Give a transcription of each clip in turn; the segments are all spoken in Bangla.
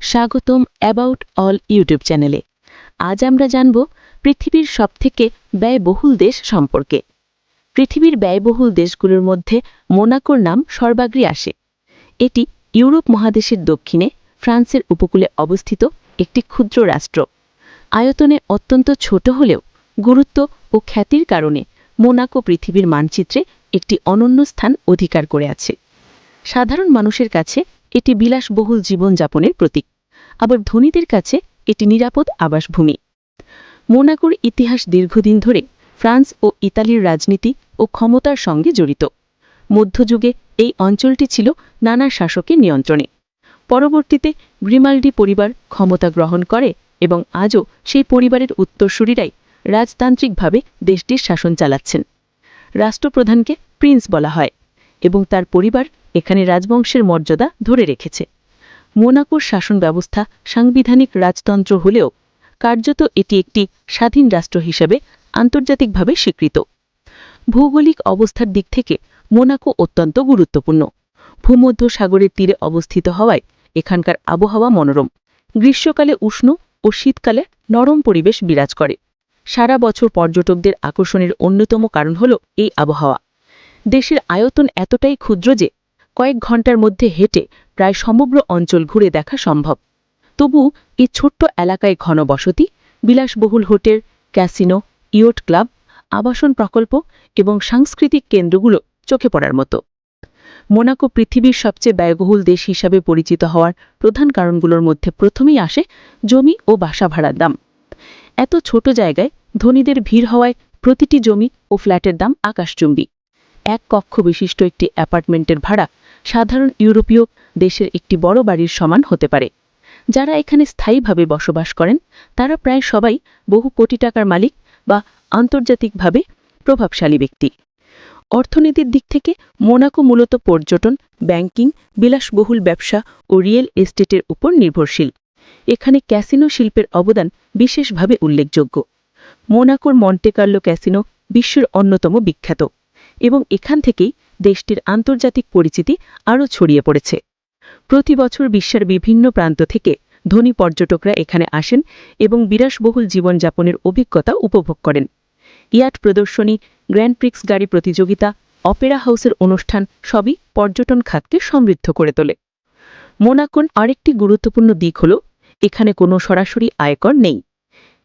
স্বাগতম অ্যাবাউট অল ইউটিউব চ্যানেলে। আজ আমরা জানব পৃথিবীর সবথেকে ব্যয়বহুল দেশ সম্পর্কে। পৃথিবীর ব্যয়বহুল দেশগুলোর মধ্যে মোনাকোর নাম সর্বাগ্রে আসে। এটি ইউরোপ মহাদেশের দক্ষিণে, ফ্রান্সের উপকূলে অবস্থিত একটি ক্ষুদ্র রাষ্ট্র। আয়তনে অত্যন্ত ছোট হলেও গুরুত্ব ও খ্যাতির কারণে মোনাকো পৃথিবীর মানচিত্রে একটি অনন্য স্থান অধিকার করে আছে। সাধারণ মানুষের কাছে এটি বিলাসবহুল জীবনযাপনের প্রতীক। আবার ধনীদের কাছে এটি নিরাপদ আবাসভূমি। মোনাকোর ইতিহাস দীর্ঘদিন ধরে ফ্রান্স ও ইতালির রাজনীতি ও ক্ষমতার সঙ্গে জড়িত। মধ্যযুগে এই অঞ্চলটি ছিল নানা শাসকের নিয়ন্ত্রণে। পরবর্তীতে গ্রিমাল্ডি পরিবার ক্ষমতা গ্রহণ করে এবং আজও সেই পরিবারের উত্তরসূরিরাই রাজতান্ত্রিকভাবে দেশটির শাসন চালাচ্ছেন। রাষ্ট্রপ্রধানকে প্রিন্স বলা হয় এবং তার পরিবার এখানে রাজবংশের মর্যাদা ধরে রেখেছে। মোনাকোর শাসন ব্যবস্থা সাংবিধানিক রাজতন্ত্র হলেও কার্যত এটি একটি স্বাধীন রাষ্ট্র হিসেবে আন্তর্জাতিকভাবে স্বীকৃত। ভৌগোলিক অবস্থার দিক থেকে মোনাকো অত্যন্ত গুরুত্বপূর্ণ। ভূমধ্য সাগরের তীরে অবস্থিত হওয়ায় এখানকার আবহাওয়া মনোরম। গ্রীষ্মকালে উষ্ণ ও শীতকালে নরম পরিবেশ বিরাজ করে। সারা বছর পর্যটকদের আকর্ষণের অন্যতম কারণ হল এই আবহাওয়া। দেশের আয়তন এতটাই ক্ষুদ্র যে কয়েক ঘণ্টার মধ্যে হেঁটে প্রায় সমগ্র অঞ্চল ঘুরে দেখা সম্ভব। তবু এই ছোট্ট এলাকায় ঘন বসতি বিলাসবহুল হোটেল, ক্যাসিনো, ইয়ট ক্লাব, আবাসন প্রকল্প এবং সাংস্কৃতিক কেন্দ্রগুলো চোখে পড়ার মতো। মোনাকো পৃথিবীর সবচেয়ে ব্যয়বহুল দেশ হিসাবে পরিচিত হওয়ার প্রধান কারণগুলোর মধ্যে প্রথমেই আসে জমি ও বাসা ভাড়ার দাম। এত ছোট জায়গায় ধনীদের ভিড় হওয়ায় প্রতিটি জমি ও ফ্ল্যাটের দাম আকাশচুম্বী। এক কক্ষ বিশিষ্ট একটি অ্যাপার্টমেন্টের ভাড়া সাধারণ ইউরোপীয় দেশের একটি বড় বাড়ির সমান হতে পারে। যারা এখানে স্থায়ীভাবে বসবাস করেন, তারা প্রায় সবাই বহু কোটি টাকার মালিক বা আন্তর্জাতিকভাবে প্রভাবশালী ব্যক্তি। অর্থনীতির দিক থেকে মোনাকো মূলত পর্যটন, ব্যাংকিং, বিলাসবহুল ব্যবসা ও রিয়েল এস্টেটের উপর নির্ভরশীল। এখানে ক্যাসিনো শিল্পের অবদান বিশেষভাবে উল্লেখযোগ্য। মোনাকোর মন্টেকার্লো ক্যাসিনো বিশ্বের অন্যতম বিখ্যাত। এবং এখান থেকেই দেশটির আন্তর্জাতিক পরিচিতি আরও ছড়িয়ে পড়েছে। প্রতি বছর বিশ্বের বিভিন্ন প্রান্ত থেকে ধনী পর্যটকরা এখানে আসেন এবং বিলাসবহুল জীবনযাপনের অভিজ্ঞতা উপভোগ করেন। ইয়াট প্রদর্শনী, গ্র্যান্ড প্রিক্স গাড়ি প্রতিযোগিতা, অপেরা হাউসের অনুষ্ঠান সবই পর্যটন খাতকে সমৃদ্ধ করে তোলে। মোনাকোন আরেকটি গুরুত্বপূর্ণ দিক হল, এখানে কোনো সরাসরি আয়কর নেই।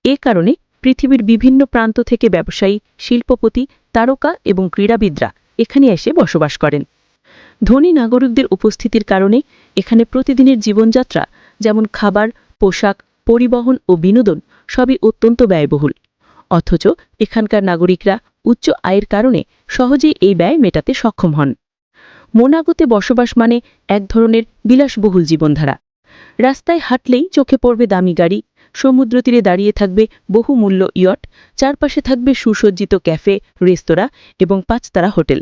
এ কারণে পৃথিবীর বিভিন্ন প্রান্ত থেকে ব্যবসায়ী, শিল্পপতি, তারকা এবং ক্রীড়াবিদরা এখানে এসে বসবাস করেন। ধনী নাগরিকদের উপস্থিতির কারণে এখানে প্রতিদিনের জীবনযাত্রা, যেমন খাবার, পোশাক, পরিবহন ও বিনোদন, সবই অত্যন্ত ব্যয়বহুল। অথচ এখানকার নাগরিকরা উচ্চ আয়ের কারণে সহজেই এই ব্যয় মেটাতে সক্ষম হন। মোনাগোতে বসবাস মানে এক ধরনের বিলাসবহুল জীবনধারা। রাস্তায় হাঁটলেই চোখে পড়বে দামি গাড়ি সমুদ্র তীরে দাঁড়িয়ে থাকবে বহুমূল্য ইয়ট, চারপাশে থাকবে সুসজ্জিত ক্যাফে, রেস্তোরাঁ এবং পাঁচতারা হোটেল।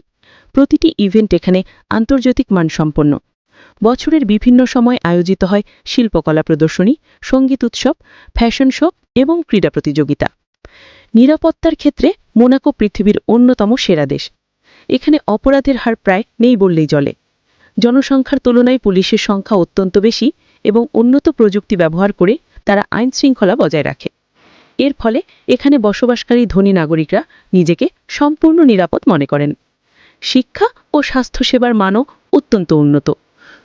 প্রতিটি ইভেন্ট এখানে আন্তর্জাতিক মানসম্পন্ন। বছরের বিভিন্ন সময় আয়োজিত হয় শিল্পকলা প্রদর্শনী, সংগীত উৎসব, ফ্যাশন শো এবং ক্রীড়া প্রতিযোগিতা। নিরাপত্তার ক্ষেত্রে মোনাকো পৃথিবীর অন্যতম সেরা দেশ। এখানে অপরাধের হার প্রায় নেই বললেই চলে। জনসংখ্যার তুলনায় পুলিশের সংখ্যা অত্যন্ত বেশি এবং উন্নত প্রযুক্তি ব্যবহার করে তারা আইন শৃঙ্খলা বজায় রাখে। এর ফলে এখানে বসবাসকারী ধনী নাগরিকরা নিজেকে সম্পূর্ণ নিরাপদ মনে করেন। শিক্ষা ও স্বাস্থ্যসেবার মানও অত্যন্ত উন্নত।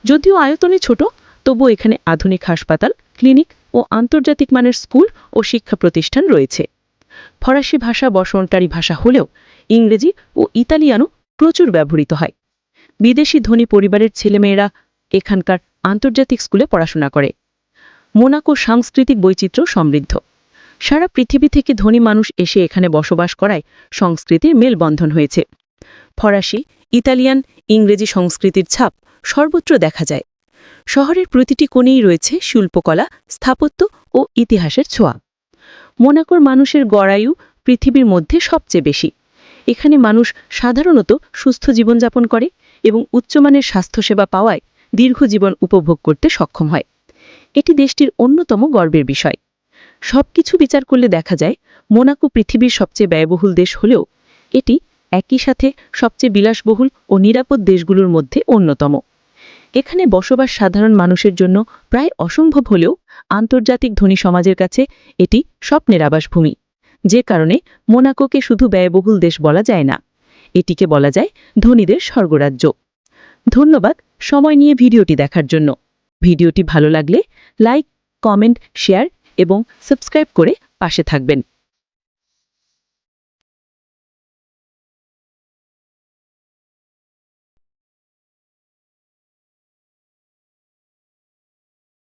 যদিও আয়তনে ছোট তবু এখানে আধুনিক হাসপাতাল, ক্লিনিক ও আন্তর্জাতিক মানের স্কুল ও শিক্ষা প্রতিষ্ঠান রয়েছে। ফরাসি ভাষা বসন্তারি ভাষা হলেও ইংরেজি ও ইতালিয়ানও প্রচুর ব্যবহৃত হয়। বিদেশি ধনী পরিবারের ছেলেমেয়েরা এখানকার আন্তর্জাতিক স্কুলে পড়াশোনা করে। মোনাকো সাংস্কৃতিক বৈচিত্র্য সমৃদ্ধ। সারা পৃথিবী থেকে ধনী মানুষ এসে এখানে বসবাস করায় সংস্কৃতির মেলবন্ধন হয়েছে। ফরাসি, ইতালিয়ান, ইংরেজি সংস্কৃতির ছাপ সর্বত্র দেখা যায়। শহরের প্রতিটি কোণেই রয়েছে শিল্পকলা, স্থাপত্য ও ইতিহাসের ছোঁয়া। মোনাকোর মানুষের গড়ায়ু পৃথিবীর মধ্যে সবচেয়ে বেশি। এখানে মানুষ সাধারণত সুস্থ জীবনযাপন করে এবং উচ্চমানের স্বাস্থ্যসেবা পাওয়ায় দীর্ঘ জীবন উপভোগ করতে সক্ষম হয়। এটি দেশটির অন্যতম গর্বের বিষয়। সবকিছু বিচার করলে দেখা যায়, মোনাকো পৃথিবীর সবচেয়ে ব্যয়বহুল দেশ হলেও এটি একই সাথে সবচেয়ে বিলাসবহুল ও নিরাপদ দেশগুলোর মধ্যে অন্যতম। এখানে বসবাস সাধারণ মানুষের জন্য প্রায় অসম্ভব হলেও আন্তর্জাতিক ধনী সমাজের কাছে এটি স্বপ্নের আবাসভূমি। যে কারণে মোনাকোকে শুধু ব্যয়বহুল দেশ বলা যায় না, এটিকে বলা যায় ধনীদের স্বর্গরাজ্য। ধন্যবাদ সময় নিয়ে ভিডিওটি দেখার জন্য। ভিডিওটি ভালো লাগলে লাইক কমেন্ট শেয়ার এবং সাবস্ক্রাইব করে পাশে থাকবেন।